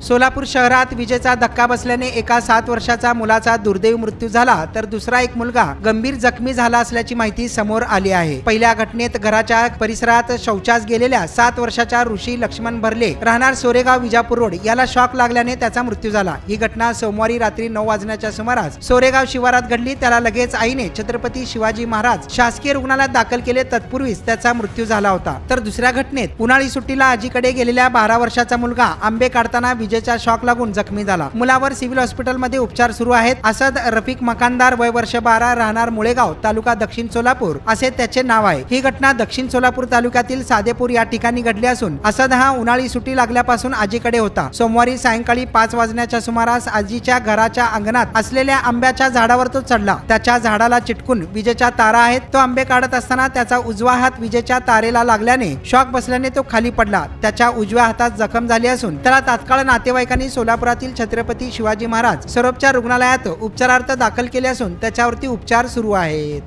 सोलापूर शहरात विजेचा धक्का बसल्याने एका सात वर्षाचा मुलाचा दुर्दैव मृत्यू झाला तर दुसरा एक मुलगा गंभीर जखमी झाला असल्याची माहिती समोर आली आहे. पहिल्या घटनेत घराच्या परिसरात शौचास गेलेल्या सात वर्षाच्या ऋषी लक्ष्मण भरले राहणार सोरेगाव विजापूर रोड याला शॉक लागल्याने त्याचा मृत्यू झाला. ही घटना सोमवारी रात्री नऊ वाजण्याच्या सुमारास सोरेगाव शिवारात घडली. त्याला लगेच आईने छत्रपती शिवाजी महाराज शासकीय रुग्णालयात दाखल केले. तत्पूर्वीच त्याचा मृत्यू झाला होता. तर दुसऱ्या घटनेत उन्हाळी सुट्टीला आजीकडे गेलेल्या बारा वर्षाचा मुलगा आंबे काढताना विजेचा शॉक लागून जखमी झाला. मुलावर सिव्हिल हॉस्पिटलमध्ये उपचार सुरू आहेत. असद रफिक मकानदार वय वर्ष बारा राहणार मुळेगाव तालुका दक्षिण सोलापूर. असे त्याचे नाव आहे. ही घटना दक्षिण सोलापूर तालुक्यातील सादेपूर या ठिकाणी घडली असून असद हा उन्हाळी सुट्टी लागल्यापासून आजीकडे होता. सोमवारी सायंकाळी पाच वाजण्याच्या सुमारास आजीच्या घराच्या अंगणात असलेल्या आंब्याच्या झाडावर तो चढला. त्याच्या झाडाला चिटकून विजेच्या तारा आहेत. तो आंबे काढत असताना त्याचा उजवा हात विजेच्या तारेला लागल्याने शॉक बसल्याने तो खाली पडला. त्याच्या उजव्या हातात जखम झाली असून त्याला तात्काळ नातेवाईकांनी सोलापुरातील छत्रपती शिवाजी महाराज सरोपच्या रुग्णालयात उपचारार्थ दाखल केले असून त्याच्यावरती उपचार सुरू आहेत.